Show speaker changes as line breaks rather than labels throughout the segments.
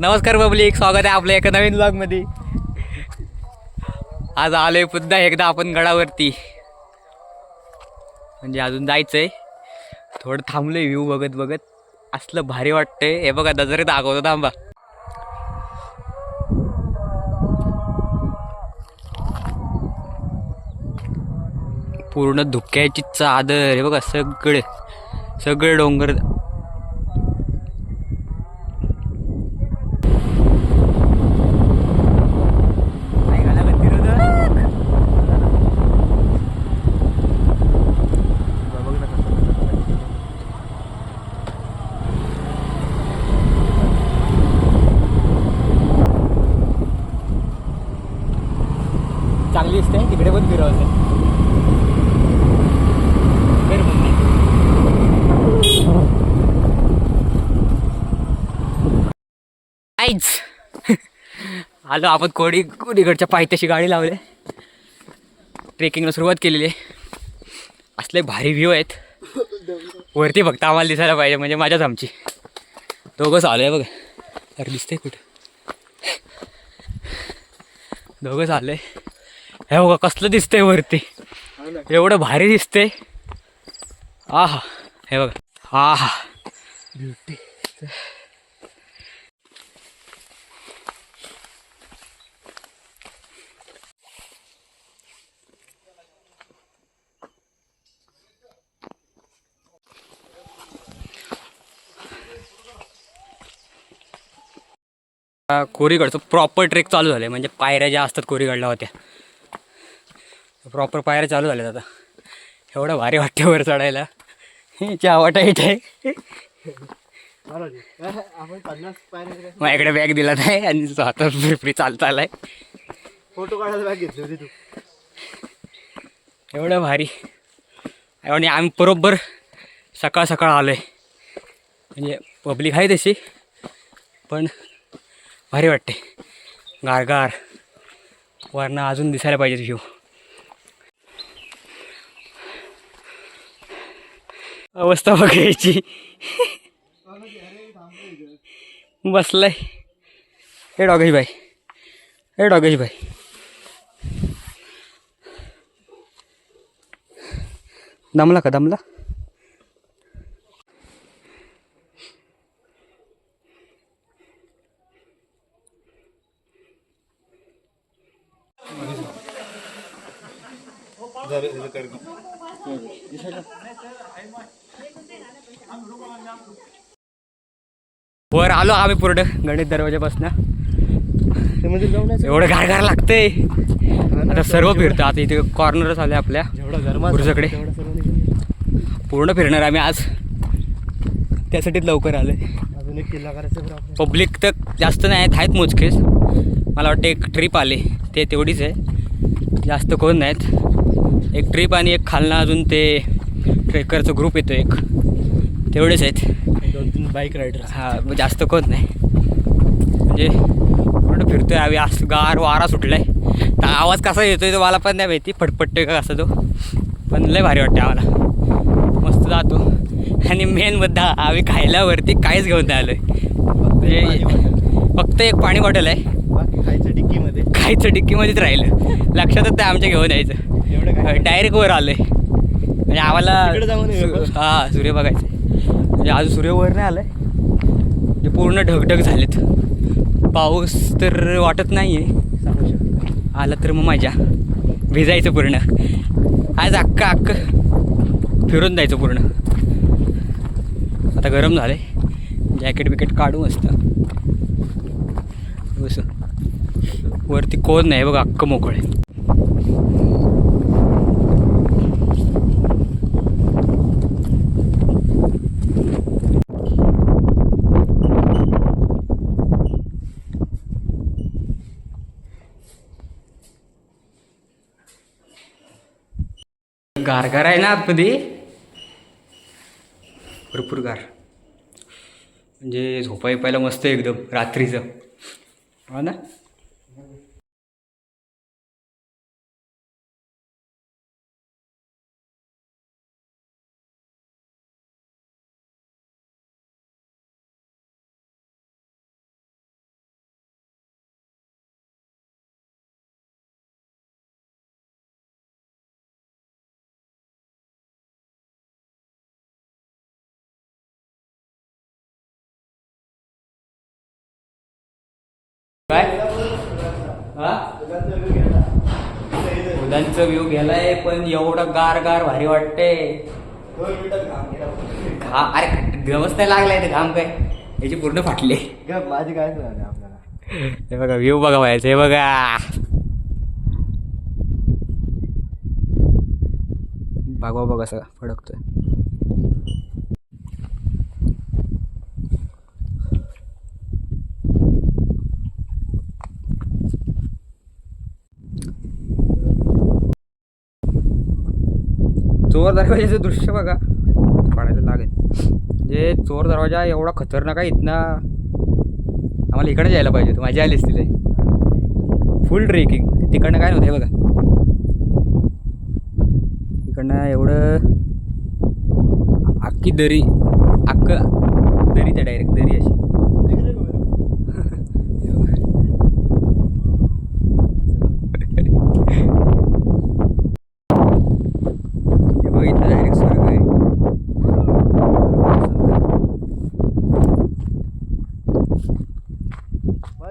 नमस्कार पब्लिक स्वागत आहे आपल्या एका नवीन ब्लॉगमध्ये आज आलो आहे पुन्हा एकदा आपण गडावरती. म्हणजे अजून जायचं आहे थोडं थांबलोय व्ह्यू बघत बघत. असलं भारी वाटतंय. हे बघा नजरे दाखवतो थांबा. पूर्ण धुक्याची चादर हे बघा सगळे सगळे डोंगर. चांगली दिसते तिकडे पण फिरवते आईच. आलो आपण कोडी कोडीकडच्या पायथ्याशी गाडी लावले. ट्रेकिंगला सुरुवात केलेली आहे. असले भारी व्ह्यू आहेत. वरती फक्त आम्हाला दिसायला पाहिजे म्हणजे माझ्याच आमची. दोघंच आलो आहे बघा. अरे दिसतंय कुठं? दोघंच आले हे बघा कसलं दिसतंय वरती. एवढं भारी दिसतंय. हा हे बघा. हा ब्युटी कोरीगडचं प्रॉपर ट्रेक चालू झालं म्हणजे पायऱ्या ज्या असतात कोरीगडला होत्या. प्रॉपर पायऱ्या चालू झाल्यात आता. एवढं भारी वाटते वर चढायला. चावटा
आपण पन्नास पायऱ्या
माझ्याकडे बॅग दिला नाही आणि स्वतः फ्री फ्री चालता आलाय
फोटो काढायला बॅग घेतली होती तू.
एवढं भारी. आणि आम्ही बरोबर सकाळ सकाळ आलो आहे म्हणजे पब्लिक आहे तशी पण भारी वाटते गारगार. वरनं अजून दिसायला पाहिजे व्ह्यू अवस्था बघायची. बसलाय. हे डॉगेश भाई. हे डॉगेश भाई. दमला का दमला? हो, वर आलो आम्ही पूर्ण गणेश दरवाजापासून एवढं गारगार लागतंय. आता सर्व फिरतो. आता इथे कॉर्नरच आले आपल्या.
निघून.
पूर्ण फिरणार आम्ही आज. त्यासाठीच लवकर
आपल्याला.
पब्लिक तर जास्त नाही आहेत आहेत मोजकेच. मला वाटतं एक ट्रिप आली. ते तेवढीच आहे. जास्त कोण नाहीत. एक ट्रिप आणि एक खालना अजून ते ट्रेकरचं ग्रुप येतो एक. तेवढेच आहेत.
दोन तीन बाईक रायडर
हा जास्त कोण नाही. म्हणजे कुठं फिरतोय आम्ही. असं गार वारा सुटलाय. तर आवाज कसा येतोय तो मला पण नाही माहिती. फटफटतोय का कसा तो? पण लय भारी वाटते आम्हाला. मस्त जातो. आणि मेन मुद्दा आम्ही खायल्यावरती काहीच घेऊन नाही आलोय. म्हणजे फक्त एक पाणी बॉटल आहे.
बाकी खायचं डिक्कीमध्ये.
खायचं डिक्कीमध्येच राहिलं. लक्षातच नाही आमच्या घेऊन यायचं. डायरेक्ट वर आलोय. म्हणजे आम्हाला हा सूर्य बघायचं म्हणजे आज सूर्य वर नाही आलाय. म्हणजे पूर्ण ढगढग झालेत. पाऊस तर वाटत नाही आहे आला तर मग मजा भिजायचं पूर्ण. आज अक्का अक्क फिरून जायचं पूर्ण. आता गरम झालंय. जॅकेट बिकेट काढू मस्त. बस. वरती कोण नाही बघ अक्क मोकळे गारगार आहे ना आतमध्ये? भरपूर गार. म्हणजे झोपाई पाहिलं मस्त एकदम रात्रीचं. हो ना? काय? हा? व्ह्यू गेलाय पण एवढं गार गार भारी वाटते घा अरे गवच नाही लागलाय ते घाम काय? याची पूर्ण फाटली.
माझी काय आपल्याला
हे बघा व्ह्यू बघा व्हायचं हे बघा. बघा बघा सगळा फडकतोय. चोर दरवाजाचं दृश्य बघा. पाडायला लागेल म्हणजे चोर दरवाजा एवढा खतरनाक आहे इथना. आम्हाला इकडे जायला पाहिजे होतं माझी आलीच तिथे. फुल ट्रेकिंग तिकडनं काय नव्हतं बघा. इकडनं एवढं अख्खी दरी अख्ख दरी त्या डायरेक्ट दरी अशी हे बघ इथं डायरेक्ट स्वर्ग आहे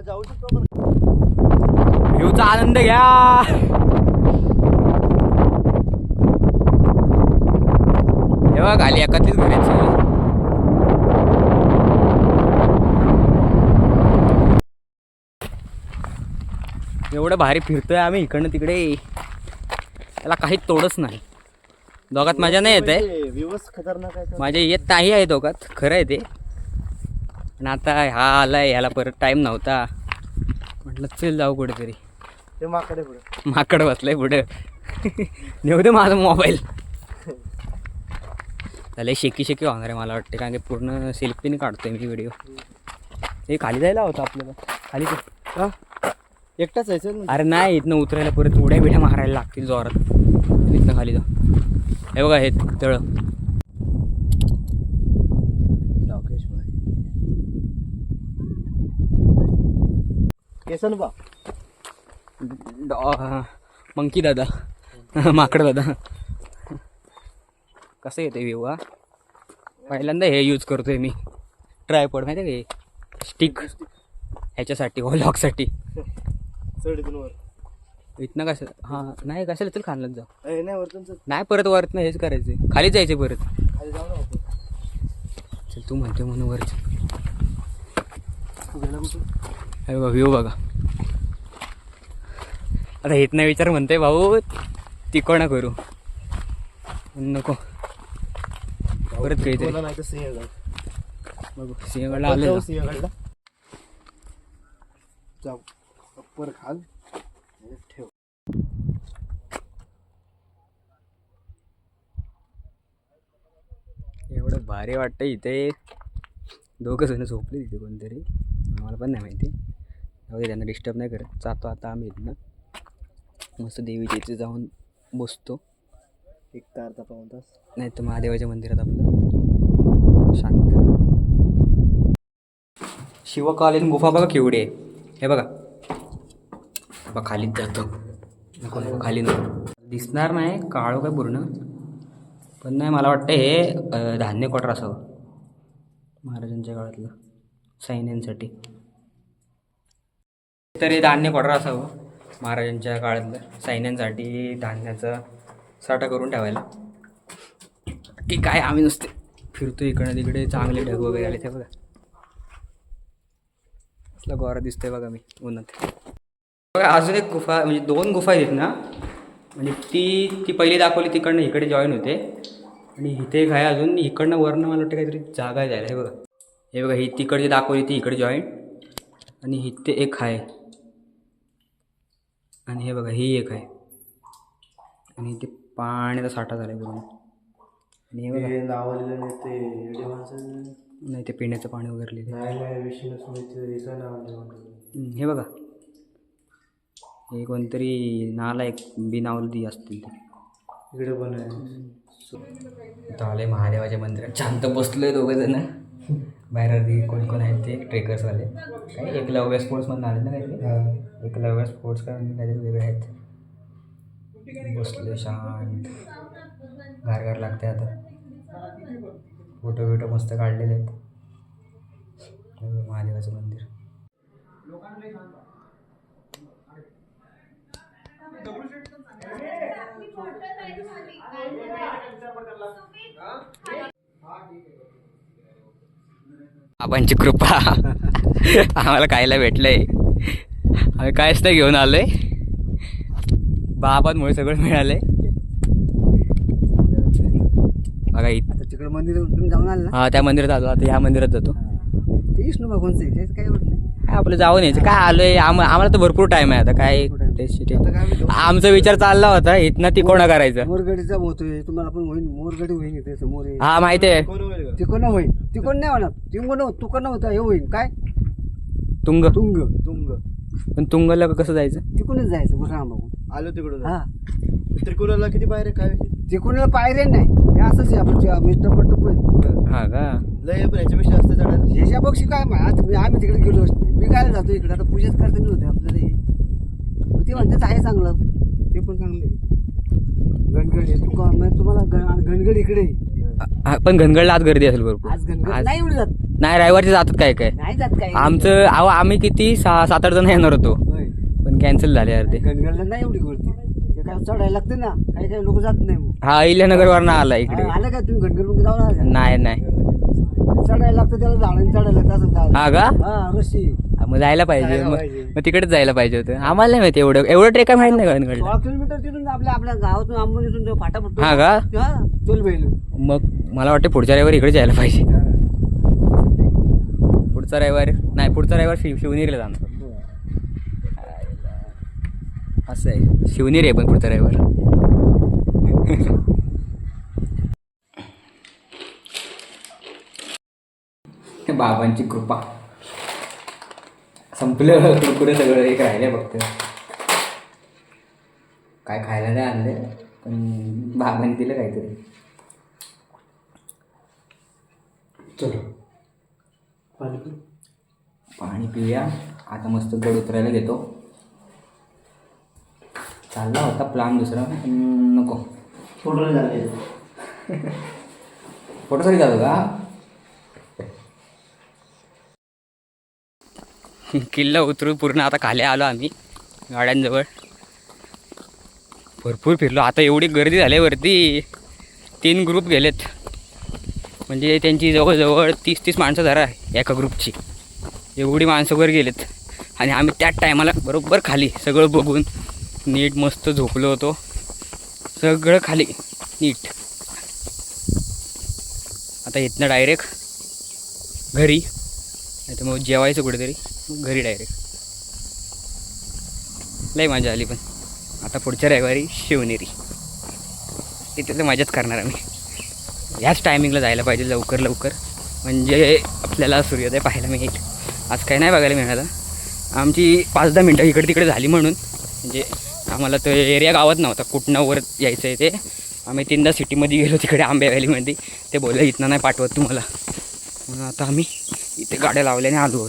जाऊ शकतो आपण
व्ह्यूचा आनंद घ्या. हे बघ खाली एकातलीच घर. एवढं भारी फिरतोय आम्ही इकडनं तिकडे. त्याला काही तोडच नाही. दोघात मजा नाही येत आहे.
दिवस खतरनाक आहे
माझ्या येत नाही आहे दोघात खरं आहे ते. पण आता हा आलाय ह्याला परत टाईम नव्हता. म्हटलं चल जाऊ कुठेतरी.
ते माकडे पुढे.
माकड बसलंय पुढे. नेऊ दे माझा मोबाईल. त्याला शेकी शेकी होणार आहे मला वाटते कारण की पूर्ण सेल्फीने काढतोय मी व्हिडिओ हे खाली जायला होतं आपल्याला. खाली
हा? एकटाच जायचं ना
अरे नाही इथनं उतरायला परत उड्या बिड्या मारायला लागतील जोरात. इथनं खाली जा. हे बघा हे तळ.
केसन बा.
मंकी दादा माकड दादा. कसं येते व्ह्यू हा? पहिल्यांदा हे यूज करतोय मी. ट्रायपॉड माहिती आहे का हे? स्टिक ह्याच्यासाठी व्लॉगसाठी
चढ इथून
कसं हां नाही कशाला चल खाणलं जा
ए, नाही
नाही परत वरत हेच करायचं खाली जायचं परत.
खाली जाऊ
चल तू म्हणते म्हणून वरच. हे बघा व्ह्यू बघा. आता इथनं विचार म्हणते भाऊ तिकोणा करू. नको. परत
नाही तर सिंहगड
बघू सिंहगडला आलं.
सिंहगडला. जाऊ. अप्पर खाल. ठेव.
एवढं भारी वाटतं इथे. दोघं जण झोपले तिथे कोणतरी. आम्हाला पण नाही माहिती. त्यांना डिस्टर्ब नाही करत. जातो आता आम्ही इथनं. मस्त देवीच्या इथे जाऊन बसतो.
एक तार पाऊन तास.
नाही तर महादेवाच्या मंदिरात आपलं शांत. शिवकालीन गुफा बघा केवढी आहे. हे बघा. बघा खालीच जातो. नको खाली नको. दिसणार नाही काळो काय पूर्ण. पण नाही मला वाटतं हे धान्य क्वार्टर असावं. महाराजांच्या काळातलं. सैन्यांसाठी. तर हे धान्य क्वार्टर असावं. महाराजांच्या काळातलं सैन्यांसाठी धान्याचा साठा करून ठेवायला. की काय आम्ही नुसते फिरतो इकडं तिकडे चांगले ढग वगैरे आले ते बघा. असला गोरा दिसतोय बघा मी उन्हात. बघा अजून एक गुफा म्हणजे दोन गुफा आहेत ना? म्हणजे ती ती पहिली दाखवली तिकडनं इकडे जॉईन होते. आणि इथे एक आहे अजून इकडनं वरनं मला वाटतं काहीतरी जागा जायला हे बघा. हे बघा ही तिकडची दाखवली ती इकडे जॉईन आणि इथे एक आहे. आणि हे बघा ही एक आहे. आणि इथे पाण्याचा साठा झाला आहे पूर्ण. आणि हे बघा.
ते नावालेलं नाही ते माणसं
नाही ते पिण्याचं पाणी वगैरे लिहिले
नाही नाही विष्णू स्मृती इथं नाव
हे बघा. हे कोणतरी नाला एक बिनावलदी असतील ते.
इकडे पण आहे.
आले महादेवाच्या मंदिरात. शांत बसलोय दोघं जण. बाहेर आधी कोण कोण आहेत ते ट्रेकर्सवाले काही एक लव्या स्पोर्ट्समधून आले ना काहीतरी? एक लव्या स्पोर्ट्स कारण काहीतरी वेगळे आहेत. बसले शांत. घारघार लागते आता. फोटो बिटो मस्त काढलेले आहेत. महादेवाचं मंदिर. बाबांची कृपा. आम्हाला खायला भेटलंय. आम्ही कायच नाही घेऊन आलोय. बाबांमुळे सगळं मिळालंय. बघा इथं
तिकडे मंदिर तुम्ही जाऊन आले ना?
हा त्या मंदिरात आलो. आता ह्या मंदिरात जातो.
ते विष्णू भगवानचं आहे त्याचं काय नाही.
काय आपलं जाऊन यायचं. काय आलोय? आम आम्हाला तर भरपूर टाइम आहे आता. काय आमचा विचार चालला होता इथनं तिकोणा करायचं.
मोरगडीचा होतोय तुम्हाला पण होईल मोरगडी होईल इथे समोर आहे.
हा माहिती आहे.
तिकडनं होईल तिकडून नाही होणार. तिकडून तू कडनं होता हे होईल काय?
तुंग.
तुंग. तुंग.
पण तुंगला कसं जायचं?
तिकडूनच जायचं बघा बघून
आलो तिकडून.
हा.
त्रिकुणाला किती बाहेर आहे काय
तिकडून पायऱ्या नाही. हे असंच आहे आपण मित्र पट्टू
हा का?
लय पण ह्याच्यापेक्षा असतं चढायला
ह्याच्या पक्षी काय मा- आता मी- आम्ही तिकडे गेलो मी काय जातो इकडे? आता पूजाच करता नाही होते. आपल्याला हे. मग ते म्हणतात आहे चांगलं. ते पण चांगलं आहे. गणगड आहे. तुका म्हणजे तुम्हाला गण- गणगड इकडे आहे.
हा, पण घनगडला आज गर्दी असेल भरपूर.
आज गणगड
आज-
नाही एवढी जात
नाही रविवारचे जातात काय काय?
नाही जात काय.
आमचं अहो आम्ही किती सहा सात आठ जण येणार होतो.
होय.
पण कॅन्सल झाले यार ते.
गणगडला नाही एवढी गर्दी ते काय चढायला लागते ना काही काही लोक जात नाही मग.
हा अहिल्यानगरवरनं आला इकडे.
आलं का तुम्ही गणगडमध्ये जाऊन आला? का?
नाही नाही.
चढायला लागतं त्याला झाडाने चढायला लागतं असं झालं.
हा का?
हा रस्सी.
हा, मग जायला पाहिजे.
जायला
मग
पाहिजे.
मग तिकडेच जायला पाहिजे होतं. आम्हाला नाही माहिती एवढं. एवढं ट्रेक काय माहीत नाही
सोळा किलोमीटर तिथून आपल्या आपल्या गावातून आंबोलीतून जो फाटा पडतो.
हा का?
चल
मग मला वाटतं पुढच्या रविवारी इकडे जायला पाहिजे. पुढचा रविवार नाही पुढचा रविवार शिव शिवनेरीला जाणार. असं आहे. शिवनेरी आहे पण पुढचा रविवार. बाबांची कृपा. संपलं कुरकुरे सगळं एक राहिले फक्त. काय खायला नाही आणले पण बाबांनी दिलं काहीतरी.
चलो. पाणी पिऊ.
पाणी पिऊया. आता मस्त गड उतरायला घेतो. चालला होता प्लान दुसरा नको.
फोटो झाले
फोटोसाठी जातो का? किल्ला उतरून पूर्ण आता खाली आलो आम्ही गाड्यांजवळ. भरपूर फिरलो. आता एवढी गर्दी झाली वरती तीन ग्रुप गेलेत. म्हणजे त्यांची जवळजवळ तीस तीस माणसं धरा आहे एका ग्रुपची एवढी माणसं वर गेलेत. आणि आम्ही त्याच टायमाला बरोबर खाली सगळं बघून नीट मस्त झोपलो होतो. सगळं खाली नीट. आता इथनं डायरेक्ट घरी. नाही तर मग जेवायचं कुठेतरी. घरी डायरेक्ट लय मजा आली पण. आता पुढच्या रविवारी शिवनेरी. तिथे तर मजाच करणार आम्ही. ह्याच टायमिंगला जायला पाहिजे लवकर लवकर. म्हणजे आपल्याला सूर्योदय पाहायला मिळेल. आज काही नाही बघायला मिळालं आमची पाच दहा मिनटं इकडे तिकडे झाली म्हणून. म्हणजे आम्हाला तो एरिया गावात नव्हता. कुठनं वर यायचं आहे ते. आम्ही तीनदा सिटीमध्ये गेलो तिकडे आंबे व्हॅलीमध्ये ते बोलले इथनं नाही पाठवत तुम्हाला. म्हणून आता आम्ही इथे गाड्या लावल्याने आलो.